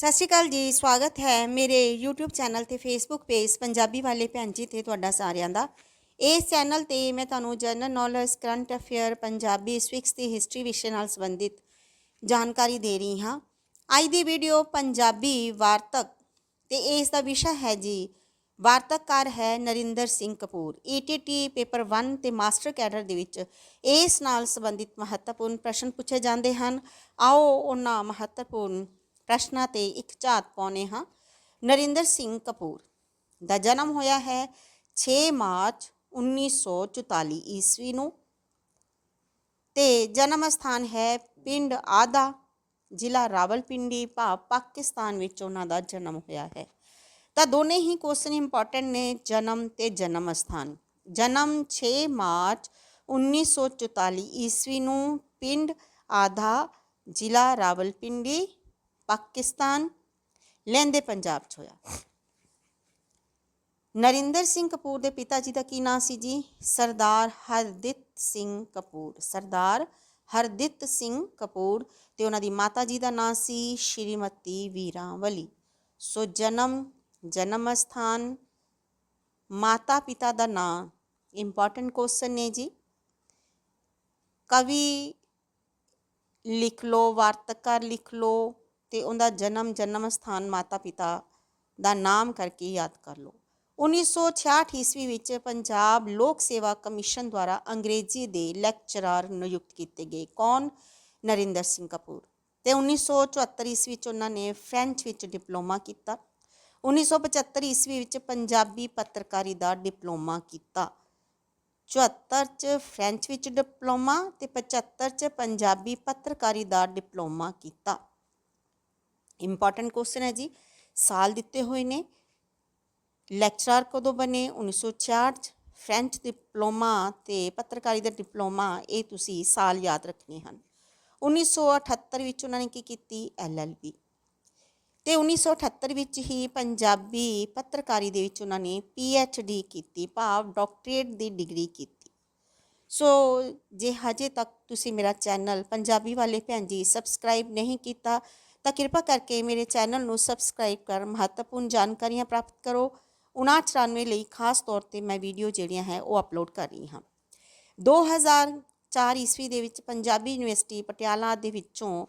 ਸਤਿ ਸ਼੍ਰੀ ਅਕਾਲ ਜੀ, ਸਵਾਗਤ ਹੈ ਮੇਰੇ YouTube ਚੈਨਲ ਤੇ Facebook ਪੇਜ ਪੰਜਾਬੀ ਵਾਲੇ ਭੈਣ ਜੀ ਤੇ ਤੁਹਾਡਾ ਸਾਰਿਆਂ ਦਾ। ਇਸ ਚੈਨਲ ਤੇ ਮੈਂ ਤੁਹਾਨੂੰ general knowledge current affair Punjabi ਸਵਿਕਸ ਤੇ ਹਿਸਟਰੀ ਵਿਸ਼ੇ ਨਾਲ ਸੰਬੰਧਿਤ ਜਾਣਕਾਰੀ ਦੇ ਰਹੀ ਹਾਂ। ਅੱਜ ਦੀ ਵੀਡੀਓ ਪੰਜਾਬੀ ਵਾਰਤਕ ਤੇ ਇਸ ਦਾ ਵਿਸ਼ਾ ਹੈ ਜੀ, ਵਾਰਤਕਕਾਰ ਹੈ ਨਰਿੰਦਰ ਸਿੰਘ ਕਪੂਰ। ETT ਪੇਪਰ 1 ਤੇ ਮਾਸਟਰ ਕੈਡਰ ਦੇ ਵਿੱਚ ਇਸ ਨਾਲ ਸੰਬੰਧਿਤ ਮਹੱਤਵਪੂਰਨ ਪ੍ਰਸ਼ਨ ਪੁੱਛੇ ਜਾਂਦੇ ਹਨ। ਆਓ ਉਹਨਾਂ ਮਹੱਤਵਪੂਰਨ ਪ੍ਰਸ਼ਨਾਂ ਤੇ ਇੱਕ ਝਾਤ ਪਾਉਨੇ ਹਾਂ। ਨਰਿੰਦਰ ਸਿੰਘ ਕਪੂਰ ਦਾ ਜਨਮ ਹੋਇਆ ਹੈ 6 ਮਾਰਚ 1944 ਈਸਵੀ ਨੂੰ ਤੇ ਜਨਮ ਸਥਾਨ ਹੈ ਪਿੰਡ ਆਦਾ ਜ਼ਿਲ੍ਹਾ ਰਾਵਲਪਿੰਡੀ, ਭਾਵ ਪਾਕਿਸਤਾਨ ਵਿੱਚ ਉਹਨਾਂ ਦਾ ਜਨਮ ਹੋਇਆ ਹੈ। ਤਾਂ ਦੋਨੇ ਹੀ ਕੁਐਸਚਨ ਇੰਪੋਰਟੈਂਟ ਨੇ, ਜਨਮ ਤੇ ਜਨਮ ਸਥਾਨ। ਜਨਮ 6 ਮਾਰਚ 1944 ਈਸਵੀ ਨੂੰ ਪਿੰਡ ਆਧਾ, ਜ਼ਿਲ੍ਹਾ ਰਾਵਲਪਿੰਡੀ ਪਾਕਿਸਤਾਨ, ਲੈਂਦੇ ਪੰਜਾਬ 'ਚ ਹੋਇਆ। ਨਰਿੰਦਰ ਸਿੰਘ ਕਪੂਰ ਦੇ ਪਿਤਾ ਜੀ ਦਾ ਕੀ ਨਾਂ ਸੀ ਜੀ? ਸਰਦਾਰ ਹਰਦਿਤ ਸਿੰਘ ਕਪੂਰ। ਸਰਦਾਰ ਹਰਦਿਤ ਸਿੰਘ ਕਪੂਰ ਤੇ ਉਹਨਾਂ ਦੀ ਮਾਤਾ ਜੀ ਦਾ ਨਾਂ ਸੀ ਸ਼੍ਰੀਮਤੀ ਵੀਰਾਂਵਲੀ। ਸੋ ਜਨਮ ਜਨਮ ਸਥਾਨ ਮਾਤਾ ਪਿਤਾ ਦਾ ਨਾਂ ਇੰਪੋਰਟੈਂਟ ਕੁਐਸਚਨ ਨੇ ਜੀ। ਕਵੀ ਲਿਖ ਲੋ ਵਾਰਤਕਾਰ ਲਿਖ ਲੋ ਤੇ ਉਹਦਾ ਜਨਮ ਜਨਮ ਸਥਾਨ ਮਾਤਾ ਪਿਤਾ ਦਾ ਨਾਮ ਕਰਕੇ ਯਾਦ ਕਰ ਲਓ। 1966 ਈਸਵੀ ਵਿੱਚ ਪੰਜਾਬ ਲੋਕ ਸੇਵਾ ਕਮਿਸ਼ਨ ਦੁਆਰਾ ਅੰਗਰੇਜ਼ੀ ਦੇ ਲੈਕਚਰਰ ਨਿਯੁਕਤ ਕੀਤੇ ਗਏ। ਕੌਣ? ਨਰਿੰਦਰ ਸਿੰਘ ਕਪੂਰ। ਤੇ 1974 ਈਸਵੀ ਵਿੱਚ ਉਹਨਾਂ ਨੇ ਫ੍ਰੈਂਚ ਵਿੱਚ ਡਿਪਲੋਮਾ ਕੀਤਾ। 1975 ਈਸਵੀ ਵਿੱਚ ਪੰਜਾਬੀ ਪੱਤਰਕਾਰੀ ਦਾ ਡਿਪਲੋਮਾ ਕੀਤਾ। 74 ਚ ਫ੍ਰੈਂਚ ਵਿੱਚ ਡਿਪਲੋਮਾ ਤੇ 75 ਚ ਪੰਜਾਬੀ ਪੱਤਰਕਾਰੀ ਦਾ ਡਿਪਲੋਮਾ ਕੀਤਾ। ਇੰਪੋਰਟੈਂਟ ਕੁਐਸਚਨ ਹੈ ਜੀ ਸਾਲ ਦਿੱਤੇ ਹੋਏ ਨੇ ਲੈਕਚਰਰ ਕਦੋਂ ਬਣੇ 1966 ਚ ਫ੍ਰੈਂਚ ਡਿਪਲੋਮਾ ਤੇ ਪੱਤਰਕਾਰੀ ਦਾ ਡਿਪਲੋਮਾ ਇਹ ਤੁਸੀਂ ਸਾਲ ਯਾਦ ਰੱਖਣੇ ਹਨ 1978 ਵਿੱਚ ਉਹਨਾਂ ਨੇ ਕੀ ਕੀਤੀ ਐਲਐਲਬੀ ਤੇ 1978 ਵਿੱਚ ਹੀ ਪੰਜਾਬੀ ਪੱਤਰਕਾਰੀ ਦੇ ਵਿੱਚ ਉਹਨਾਂ ਨੇ ਪੀਐਚਡੀ ਕੀਤੀ ਭਾਵ ਡਾਕਟਰੇਟ ਦੀ ਡਿਗਰੀ ਕੀਤੀ ਸੋ ਜੇ ਹਜੇ ਤੱਕ ਤੁਸੀਂ ਮੇਰਾ ਚੈਨਲ ਪੰਜਾਬੀ ਵਾਲੇ ਭੈਣ ਜੀ ਸਬਸਕ੍ਰਾਈਬ ਨਹੀਂ ਕੀਤਾ ਤਾਂ ਕਿਰਪਾ ਕਰਕੇ ਮੇਰੇ ਚੈਨਲ ਨੂੰ ਸਬਸਕ੍ਰਾਈਬ ਕਰ ਮਹੱਤਵਪੂਰਨ ਜਾਣਕਾਰੀਆਂ ਪ੍ਰਾਪਤ ਕਰੋ। 5994 ਲਈ ਖਾਸ ਤੌਰ ਤੇ ਮੈਂ ਵੀਡੀਓ ਜਿਹੜੀਆਂ ਹੈ ਉਹ ਅਪਲੋਡ ਕਰ ਰਹੀ ਹਾਂ। 2004 ਈਸਵੀ ਦੇ ਵਿੱਚ ਪੰਜਾਬੀ ਯੂਨੀਵਰਸਿਟੀ ਪਟਿਆਲਾ ਦੇ ਵਿੱਚੋਂ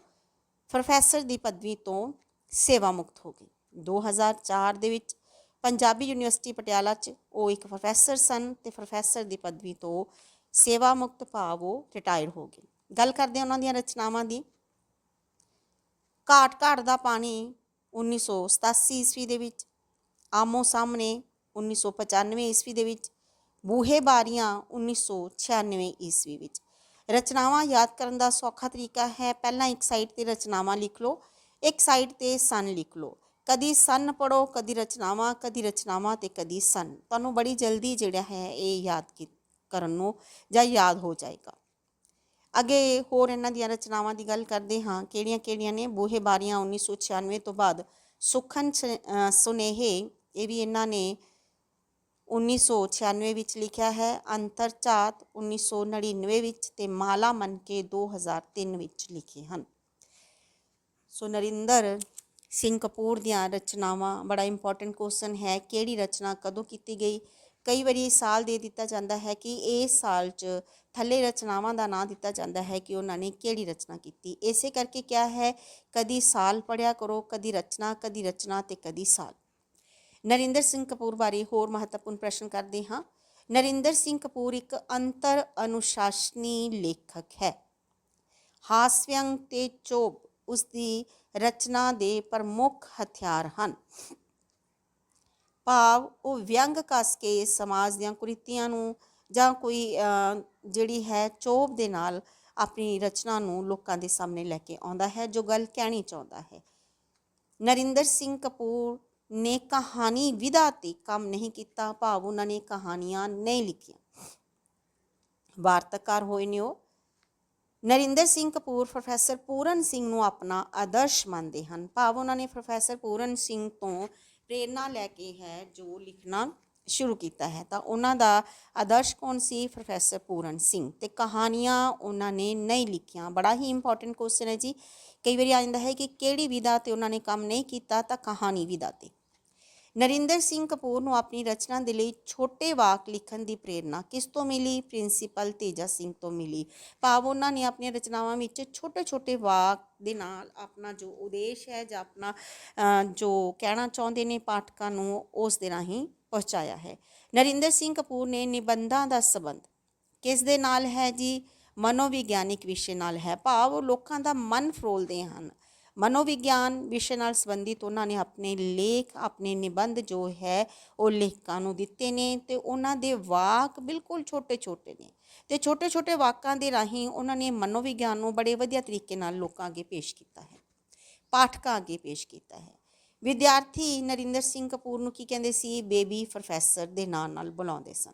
ਪ੍ਰੋਫੈਸਰ ਦੀ ਪਦਵੀ ਤੋਂ ਸੇਵਾ ਮੁਕਤ ਹੋ ਗਈ। 2004 ਦੇ ਵਿੱਚ ਪੰਜਾਬੀ ਯੂਨੀਵਰਸਿਟੀ ਪਟਿਆਲਾ 'ਚ ਉਹ ਇੱਕ ਪ੍ਰੋਫੈਸਰ ਸਨ ਤੇ ਪ੍ਰੋਫੈਸਰ ਦੀ ਪਦਵੀ ਤੋਂ ਸੇਵਾ ਮੁਕਤ ਭਾਵ ਉਹ ਰਿਟਾਇਰ ਹੋ ਗਏ। ਗੱਲ ਕਰਦੇ ਹਾਂ ਉਹਨਾਂ ਦੀਆਂ ਰਚਨਾਵਾਂ ਦੀ। ਘਾਟ ਘਾਟ ਦਾ ਪਾਣੀ 1987 ਈਸਵੀ ਦੇ ਵਿੱਚ, ਆਮੋ ਸਾਹਮਣੇ 1995 ਈਸਵੀ ਦੇ ਵਿੱਚ, ਬੂਹੇ ਬਾਰੀਆਂ 1996 ਈਸਵੀ ਵਿੱਚ। ਰਚਨਾਵਾਂ ਯਾਦ ਕਰਨ ਦਾ ਸੌਖਾ ਤਰੀਕਾ ਹੈ, ਪਹਿਲਾਂ ਇੱਕ ਸਾਈਡ ਤੇ ਰਚਨਾਵਾਂ ਲਿਖ ਲਓ, ਇੱਕ ਸਾਈਡ ਤੇ ਸਨ ਲਿਖ ਲਓ। ਕਦੀ ਸਨ ਪੜੋ ਕਦੀ ਰਚਨਾਵਾਂ ਕਦੀ ਰਚਨਾਵਾਂ ਤੇ ਕਦੀ ਸਨ। ਤੁਹਾਨੂੰ ਬੜੀ ਜਲਦੀ ਜਿਹੜਾ ਹੈ, ਇਹ ਯਾਦ ਕੀ- ਕਰਨ ਨੂੰ ਜਾਂ ਯਾਦ ਹੋ ਜਾਏਗਾ। ਅੱਗੇ ਹੋਰ ਇਹਨਾਂ ਦੀਆਂ ਰਚਨਾਵਾਂ ਦੀ ਗੱਲ ਕਰਦੇ ਹਾਂ। ਕਿਹੜੀਆਂ ਕਿਹੜੀਆਂ ਨੇ? ਬੂਹੇ ਬਾਰੀਆਂ 1996 ਤੋਂ ਬਾਅਦ। ਸੁਖਨ ਸ- ਸੁਨੇਹੇ, ਇਹ ਵੀ ਇਹਨਾਂ ਨੇ 1996 ਵਿੱਚ ਲਿਖਿਆ ਹੈ। ਅੰਤਰਚਾਤ 1999 ਵਿੱਚ ਤੇ ਮਾਲਾ ਮਨ ਮਨਕੇ 2003 ਵਿੱਚ ਲਿਖੇ ਹਨ। ਸੋ ਨਰਿੰਦਰ ਸਿੰਘ ਕਪੂਰ ਦੀਆਂ ਰਚਨਾਵਾਂ, ਬੜਾ ਇੰਪੋਰਟੈਂਟ ਕੁਐਸਚਨ ਹੈ। ਕਿਹੜੀ ਰਚਨਾ ਕਦੋਂ ਕੀਤੀ ਗਈ? ਕਈ ਵਾਰੀ ਸਾਲ ਦੇ ਦਿੱਤਾ ਜਾਂਦਾ ਹੈ ਕਿ ਇਸ ਸਾਲ 'ਚ ਥੱਲੇ ਰਚਨਾਵਾਂ ਦਾ ਨਾਂ ਦਿੱਤਾ ਜਾਂਦਾ ਹੈ ਕਿ ਉਹਨਾਂ ਨੇ ਕਿਹੜੀ ਰਚਨਾ ਕੀਤੀ। ਇਸੇ ਕਰਕੇ ਕਿਹਾ ਹੈ, ਕਦੀ ਸਾਲ ਪੜਿਆ ਕਰੋ, ਕਦੀ ਰਚਨਾ ਕਦੀ ਰਚਨਾ ਤੇ ਕਦੀ ਸਾਲ। ਨਰਿੰਦਰ ਸਿੰਘ ਕਪੂਰ ਬਾਰੇ ਹੋਰ ਮਹੱਤਵਪੂਰਨ ਪ੍ਰਸ਼ਨ ਕਰਦੇ ਹਾਂ। ਨਰਿੰਦਰ ਸਿੰਘ ਕਪੂਰ ਇੱਕ ਅੰਤਰ ਅਨੁਸ਼ਾਸਨੀ ਲੇਖਕ ਹੈ। ਹਾਸਵਯੰਗ ਤੇ ਚੋਬ ਉਸ ਦੀ ਰਚਨਾ ਦੇ ਪ੍ਰਮੁੱਖ ਹਥਿਆਰ ਹਨ। ਭਾਵ ਉਹ ਵਿਅੰਗ ਕੱਸ ਕੇ ਸਮਾਜ ਦੀਆਂ ਕੁਰੀਤੀਆਂ ਨੂੰ ਜਾਂ ਕੋਈ ਜਿਹੜੀ ਹੈ ਚੋਬ ਦੇ ਨਾਲ ਆਪਣੀ ਰਚਨਾ ਨੂੰ ਲੋਕਾਂ ਦੇ ਸਾਹਮਣੇ ਲੈ ਕੇ ਆਉਂਦਾ ਹੈ, ਜੋ ਗੱਲ ਕਹਿਣੀ ਚਾਹੁੰਦਾ ਹੈ। ਨਰਿੰਦਰ ਸਿੰਘ ਕਪੂਰ ਨੇ ਕਹਾਣੀ ਵਿਧਾ ਤੇ ਕੰਮ ਨਹੀਂ ਕੀਤਾ, ਭਾਵ ਉਹਨਾਂ ਨੇ ਕਹਾਣੀਆਂ ਨਹੀਂ ਲਿਖੀਆਂ। ਵਾਰਤਕਾਰ ਹੋਏ ਨੇ ਉਹ। ਨਰਿੰਦਰ ਸਿੰਘ ਕਪੂਰ ਪ੍ਰੋਫੈਸਰ ਪੂਰਨ ਸਿੰਘ ਨੂੰ ਆਪਣਾ ਆਦਰਸ਼ ਮੰਨਦੇ ਹਨ। ਭਾਵ ਉਹਨਾਂ ਨੇ ਪ੍ਰੋਫੈਸਰ ਪੂਰਨ ਸਿੰਘ ਤੋਂ ਪ੍ਰੇਰਣਾ ਲੈ ਕੇ ਹੈ ਜੋ ਲਿਖਣਾ ਸ਼ੁਰੂ ਕੀਤਾ ਹੈ। ਤਾਂ ਉਹਨਾਂ ਦਾ ਆਦਰਸ਼ ਕੌਣ ਸੀ? ਪ੍ਰੋਫੈਸਰ ਪੂਰਨ ਸਿੰਘ। ਤੇ ਕਹਾਣੀਆਂ ਉਹਨਾਂ ਨੇ ਨਹੀਂ ਲਿਖੀਆਂ। ਬੜਾ ਹੀ ਇੰਪੋਰਟੈਂਟ ਕੁਐਸਚਨ ਹੈ ਜੀ। ਕਈ ਵਾਰੀ ਆ ਜਾਂਦਾ ਹੈ ਕਿ ਕਿਹੜੀ ਵਿਧਾ ਤੇ ਉਹਨਾਂ ਨੇ ਕੰਮ ਨਹੀਂ ਕੀਤਾ ਤਾਂ ਕਹਾਣੀ ਵਿਧਾ ਤੇ। ਨਰਿੰਦਰ ਸਿੰਘ ਕਪੂਰ ਨੂੰ ਆਪਣੀ ਰਚਨਾ ਦੇ ਲਈ ਛੋਟੇ ਵਾਕ ਲਿਖਣ ਦੀ ਪ੍ਰੇਰਣਾ ਕਿਸ ਤੋਂ ਮਿਲੀ? ਪ੍ਰਿੰਸੀਪਲ ਤੇਜਾ ਸਿੰਘ ਤੋਂ ਮਿਲੀ। ਭਾਵ ਉਹਨਾਂ ਨੇ ਆਪਣੀਆਂ ਰਚਨਾਵਾਂ ਵਿੱਚ ਛੋਟੇ-ਛੋਟੇ ਵਾਕ ਦੇ ਨਾਲ ਆਪਣਾ ਜੋ ਉਦੇਸ਼ ਹੈ ਜਾਂ ਆਪਣਾ ਜੋ ਕਹਿਣਾ ਚਾਹੁੰਦੇ ਨੇ ਪਾਠਕਾਂ ਨੂੰ ਉਸ ਦੇ ਰਾਹੀਂ ਪਹੁੰਚਾਇਆ ਹੈ। ਨਰਿੰਦਰ ਸਿੰਘ ਕਪੂਰ ਨੇ ਨਿਬੰਧਾਂ ਦਾ ਸੰਬੰਧ ਕਿਸ ਦੇ ਨਾਲ ਹੈ ਜੀ? ਮਨੋਵਿਗਿਆਨਿਕ ਵਿਸ਼ੇ ਨਾਲ ਹੈ। ਭਾਵ ਉਹ ਲੋਕਾਂ ਦਾ ਮਨ ਫਰੋਲਦੇ ਹਨ। ਮਨੋਵਿਗਿਆਨ ਵਿਸ਼ੇ ਨਾਲ ਸੰਬੰਧਿਤ ਉਹਨਾਂ ਨੇ ਆਪਣੇ ਲੇਖ, ਆਪਣੇ ਨਿਬੰਧ ਜੋ ਹੈ, ਉਹ ਲੇਖਕਾਂ ਨੂੰ ਦਿੱਤੇ ਨੇ ਤੇ ਉਹਨਾਂ ਦੇ ਵਾਕ ਬਿਲਕੁਲ ਛੋਟੇ-ਛੋਟੇ ਨੇ। ਤੇ ਛੋਟੇ-ਛੋਟੇ ਵਾਕਾਂ ਦੇ ਰਾਹੀਂ ਉਹਨਾਂ ਨੇ ਮਨੋਵਿਗਿਆਨ ਨੂੰ ਬੜੇ ਵਧੀਆ ਤਰੀਕੇ ਨਾਲ ਲੋਕਾਂ ਅੱਗੇ ਪੇਸ਼ ਕੀਤਾ ਹੈ, ਪਾਠਕਾਂ ਅੱਗੇ ਪੇਸ਼ ਕੀਤਾ ਹੈ। ਵਿਦਿਆਰਥੀ ਨਰਿੰਦਰ ਸਿੰਘ ਕਪੂਰ ਨੂੰ ਕੀ ਕਹਿੰਦੇ ਸੀ? ਬੇਬੀ ਪ੍ਰੋਫੈਸਰ ਦੇ ਨਾਂ ਨਾਲ ਬੁਲਾਉਂਦੇ ਸਨ।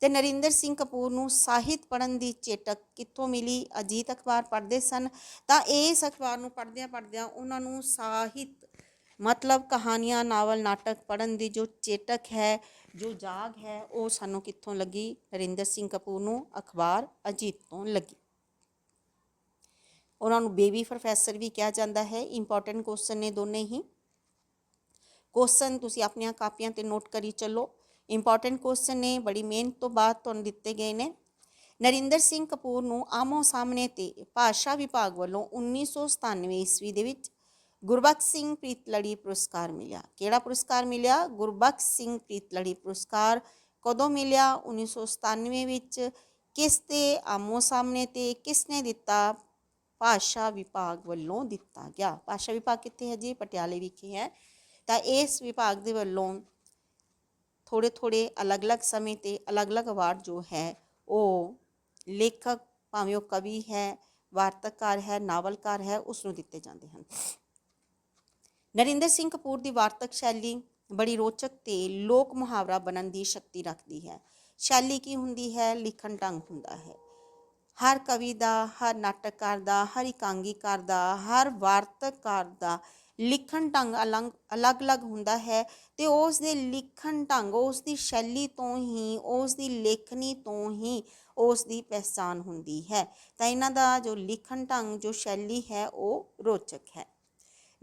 ਤੇ ਨਰਿੰਦਰ ਸਿੰਘ ਕਪੂਰ ਨੂੰ ਸਾਹਿਤ ਪੜ੍ਹਨ ਦੀ ਚੇਟਕ ਕਿੱਥੋਂ ਮਿਲੀ? ਅਜੀਤ ਅਖਬਾਰ ਪੜ੍ਹਦੇ ਸਨ। ਤਾਂ ਇਸ ਅਖਬਾਰ ਨੂੰ ਪੜ੍ਹਦਿਆਂ ਪੜ੍ਹਦਿਆਂ ਉਹਨਾਂ ਨੂੰ ਸਾਹਿਤ ਮਤਲਬ ਕਹਾਣੀਆਂ, ਨਾਵਲ, ਨਾਟਕ ਪੜ੍ਹਨ ਦੀ ਜੋ ਚੇਟਕ ਹੈ, ਜੋ ਜਾਗ ਹੈ, ਉਹ ਸਾਨੂੰ ਕਿੱਥੋਂ ਲੱਗੀ? ਨਰਿੰਦਰ ਸਿੰਘ ਕਪੂਰ ਨੂੰ ਅਖਬਾਰ ਅਜੀਤ ਤੋਂ ਲੱਗੀ। ਉਹਨਾਂ ਨੂੰ ਬੇਬੀ ਪ੍ਰੋਫੈਸਰ ਵੀ ਕਿਹਾ ਜਾਂਦਾ ਹੈ। ਇੰਪੋਰਟੈਂਟ ਕੁਐਸਚਨ ਨੇ ਦੋਨੇ ਹੀ। ਕੁਐਸਚਨ ਤੁਸੀਂ ਆਪਣੀਆਂ ਕਾਪੀਆਂ ਤੇ ਨੋਟ ਕਰੀ ਚੱਲੋ। ਇੰਪੋਰਟੈਂਟ ਕੁਐਸਚਨ ਨੇ ਬੜੀ ਮਿਹਨਤ ਤੋਂ ਬਾਅਦ ਤੁਹਾਨੂੰ ਦਿੱਤੇ ਗਏ ਨੇ ਨਰਿੰਦਰ ਸਿੰਘ ਕਪੂਰ ਨੂੰ ਆਮੋ ਸਾਹਮਣੇ ਤੇ ਭਾਸ਼ਾ ਵਿਭਾਗ ਵੱਲੋਂ 1997 ਈਸਵੀ ਦੇ ਵਿੱਚ ਗੁਰਬਖਸ਼ ਸਿੰਘ ਪ੍ਰੀਤਲੜੀ ਪੁਰਸਕਾਰ ਮਿਲਿਆ ਕਿਹੜਾ ਪੁਰਸਕਾਰ ਮਿਲਿਆ ਗੁਰਬਖਸ਼ ਸਿੰਘ ਪ੍ਰੀਤਲੜੀ ਪੁਰਸਕਾਰ ਕਦੋਂ ਮਿਲਿਆ 1997 ਵਿੱਚ ਕਿਸ ਤੇ ਆਮੋ ਸਾਹਮਣੇ ਤੇ ਕਿਸ ਨੇ ਦਿੱਤਾ ਭਾਸ਼ਾ ਵਿਭਾਗ ਵੱਲੋਂ ਦਿੱਤਾ ਗਿਆ ਭਾਸ਼ਾ ਵਿਭਾਗ ਕਿੱਥੇ ਹੈ ਜੀ ਪਟਿਆਲੇ ਵਿਖੇ ਹੈ ਤਾਂ ਇਸ ਵਿਭਾਗ ਦੇ ਵੱਲੋਂ ਥੋੜੇ ਥੋੜੇ ਅਲੱਗ-ਅਲੱਗ ਸਮੇਂ ਤੇ ਅਲੱਗ-ਅਲੱਗ ਅਵਾਰਡ ਜੋ ਹੈ, ਉਹ ਲੇਖਕ ਭਾਵੇਂ ਉਹ ਕਵੀ ਹੈ, ਵਾਰਤਕਕਾਰ ਹੈ, ਨਾਵਲਕਾਰ ਹੈ ਉਸ ਨੂੰ ਦਿੱਤੇ ਜਾਂਦੇ ਹਨ। ਨਰਿੰਦਰ ਸਿੰਘ ਕਪੂਰ ਦੀ ਵਾਰਤਕ ਸ਼ੈਲੀ ਬੜੀ ਰੋਚਕ ਤੇ ਲੋਕ ਮੁਹਾਵਰਾ ਬਣਨ ਦੀ ਸ਼ਕਤੀ ਰੱਖਦੀ ਹੈ। ਸ਼ੈਲੀ ਕੀ ਹੁੰਦੀ ਹੈ? ਲਿਖਣ ਢੰਗ ਹੁੰਦਾ ਹੈ। ਹਰ ਕਵੀ ਦਾ, ਹਰ ਨਾਟਕਕਾਰ ਦਾ, ਹਰ ਇਕਾਂਗੀਕਾਰ ਦਾ, ਹਰ ਵਾਰਤਕਾਰ ਦਾ ਲਿਖਣ ਢੰਗ ਅਲੰਗ ਅਲੱਗ-ਅਲੱਗ ਹੁੰਦਾ ਹੈ ਤੇ ਉਸ ਦੇ ਲਿਖਣ ਢੰਗ ਉਸ ਦੀ ਸ਼ੈਲੀ ਤੋਂ ਹੀ ਉਸ ਦੀ ਲੇਖਣੀ ਤੋਂ ਹੀ ਉਸ ਦੀ ਪਹਿਚਾਨ ਹੁੰਦੀ ਹੈ। ਤਾਂ ਇਹਨਾਂ ਦਾ ਜੋ ਲਿਖਣ ਢੰਗ, ਜੋ ਸ਼ੈਲੀ ਹੈ, ਉਹ ਰੋਚਕ ਹੈ।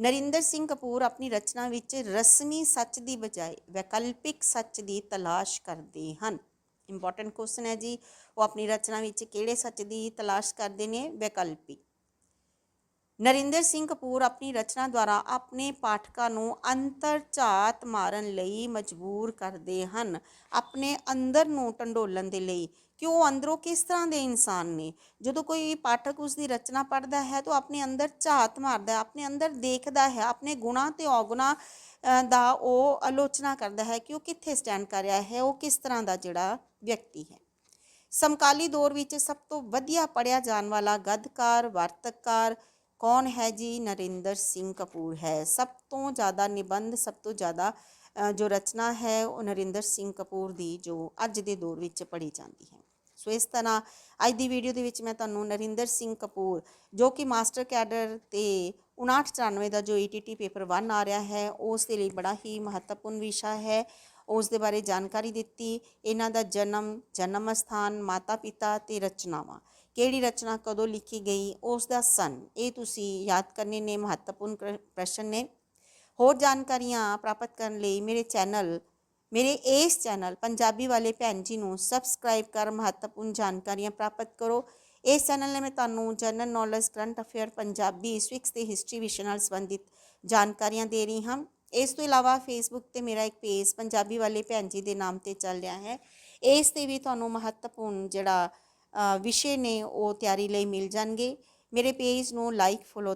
ਨਰਿੰਦਰ ਸਿੰਘ ਕਪੂਰ ਆਪਣੀ ਰਚਨਾ ਵਿੱਚ ਰਸਮੀ ਸੱਚ ਦੀ ਬਜਾਏ ਵੈਕਲਪਿਕ ਸੱਚ ਦੀ ਤਲਾਸ਼ ਕਰਦੇ ਹਨ। ਇੰਪੋਰਟੈਂਟ ਕੁਐਸਚਨ ਹੈ ਜੀ। ਉਹ ਆਪਣੀ ਰਚਨਾ ਵਿੱਚ ਕਿਹੜੇ ਸੱਚ ਦੀ ਤਲਾਸ਼ ਕਰਦੇ ਨੇ? ਵੈਕਲਪਿਕ। ਨਰਿੰਦਰ ਸਿੰਘ ਕਪੂਰ ਆਪਣੀ ਰਚਨਾ ਦੁਆਰਾ ਆਪਣੇ ਪਾਠਕਾਂ ਨੂੰ ਅੰਤਰ ਝਾਤ ਮਾਰਨ ਲਈ ਮਜਬੂਰ ਕਰਦੇ ਹਨ। ਆਪਣੇ ਅੰਦਰ ਨੂੰ ਟੰਡੋਲਣ ਦੇ ਲਈ ਕਿ ਉਹ ਅੰਦਰੋਂ ਕਿਸ ਤਰ੍ਹਾਂ ਦੇ ਇਨਸਾਨ ਨੇ। ਜਦੋਂ ਕੋਈ ਪਾਠਕ ਉਸ ਦੀ ਰਚਨਾ ਪੜ੍ਹਦਾ ਹੈ ਤਾਂ ਆਪਣੇ ਅੰਦਰ ਝਾਤ ਮਾਰਦਾ ਹੈ, ਆਪਣੇ ਅੰਦਰ ਦੇਖਦਾ ਹੈ, ਆਪਣੇ ਗੁਣਾ ਤੇ ਔਗੁਣਾ ਦਾ ਉਹ ਆਲੋਚਨਾ ਕਰਦਾ ਹੈ ਕਿ ਉਹ ਕਿੱਥੇ ਸਟੈਂਡ ਕਰ ਰਿਹਾ ਹੈ, ਉਹ ਕਿਸ ਤਰ੍ਹਾਂ ਦਾ ਜਿਹੜਾ ਵਿਅਕਤੀ ਹੈ। ਸਮਕਾਲੀ ਦੌਰ ਵਿੱਚ ਸਭ ਤੋਂ ਵਧੀਆ ਪੜਿਆ ਜਾਣ ਵਾਲਾ ਗੱਦਕਾਰ, ਵਾਰਤਕਾਰ ਕੌਣ ਹੈ ਜੀ? ਨਰਿੰਦਰ ਸਿੰਘ ਕਪੂਰ ਹੈ। ਸਭ ਤੋਂ ਜ਼ਿਆਦਾ ਨਿਬੰਧ, ਸਭ ਤੋਂ ਜ਼ਿਆਦਾ ਜੋ ਰਚਨਾ ਹੈ, ਉਹ ਨਰਿੰਦਰ ਸਿੰਘ ਕਪੂਰ ਦੀ, ਜੋ ਅੱਜ ਦੇ ਦੌਰ ਵਿੱਚ ਪੜ੍ਹੀ ਜਾਂਦੀ ਹੈ। ਸੋ ਇਸ ਤਰ੍ਹਾਂ ਅੱਜ ਦੀ ਵੀਡੀਓ ਦੇ ਵਿੱਚ ਮੈਂ ਤੁਹਾਨੂੰ ਨਰਿੰਦਰ ਸਿੰਘ ਕਪੂਰ, ਜੋ ਕਿ ਮਾਸਟਰ ਕੈਡਰ ਤੇ 5994 ਦਾ ਜੋ ਈਟੀਟੀ ਪੇਪਰ 1 ਆ ਰਿਹਾ ਹੈ, ਉਸ ਦੇ ਲਈ ਬੜਾ ਹੀ ਮਹੱਤਵਪੂਰਨ ਵਿਸ਼ਾ ਹੈ। ਉਸ ਦੇ ਬਾਰੇ ਜਾਣਕਾਰੀ ਦਿੱਤੀ। ਇਹਨਾਂ ਦਾ ਜਨਮ ਜਨਮ ਸਥਾਨ ਮਾਤਾ ਪਿਤਾ ਤੇ ਰਚਨਾਵਾਂ। ਕਿਹੜੀ ਰਚਨਾ ਕਦੋਂ ਲਿਖੀ ਗਈ ਉਸ ਦਾ ਸਨ। ਇਹ ਤੁਸੀਂ ਯਾਦ ਕਰਨੇ ਨੇ ਮਹੱਤਵਪੂਰਨ ਪ੍ਰ- ਪ੍ਰਸ਼ਨ ਨੇ। ਹੋਰ ਜਾਣਕਾਰੀਆਂ ਪ੍ਰਾਪਤ ਕਰਨ ਲਈ ਮੇਰੇ ਚੈਨਲ ਮੇਰੇ ਇਸ ਚੈਨਲ ਪੰਜਾਬੀ ਵਾਲੇ ਭੈਣ ਜੀ ਨੂੰ ਸਬਸਕ੍ਰਾਈਬ ਕਰ ਮਹੱਤਵਪੂਰਨ ਜਾਣਕਾਰੀਆਂ ਪ੍ਰਾਪਤ ਕਰੋ। ਇਸ ਚੈਨਲ ਨੇ ਮੈਂ ਤੁਹਾਨੂੰ general knowledge current affair Punjabi ਸਵਿਕਸ ਤੇ ਹਿਸਟਰੀ ਵਿਸ਼ੇ ਨਾਲ ਸੰਬੰਧਿਤ ਜਾਣਕਾਰੀਆਂ ਦੇ ਰਹੀ ਹਾਂ। ਇਸ ਤੋਂ ਇਲਾਵਾ ਫੇਸਬੁੱਕ ਤੇ ਮੇਰਾ ਇੱਕ ਪੇਜ ਪੰਜਾਬੀ ਵਾਲੇ ਭੈਣ ਜੀ ਦੇ ਨਾਮ ਤੇ ਚੱਲ ਰਿਹਾ ਹੈ। ਇਸ ਤੇ ਵੀ ਤੁਹਾਨੂੰ ਮਹੱਤਵਪੂਰਨ ਜਿਹੜਾ ਅ, ਵਿਸ਼ੇ ਨੇ ਉਹ ਤਿਆਰੀ ਲਈ ਮਿਲ ਜਾਣਗੇ। ਮੇਰੇ ਪੇਜ ਨੂੰ ਲਾਈਕ ਫੋਲੋ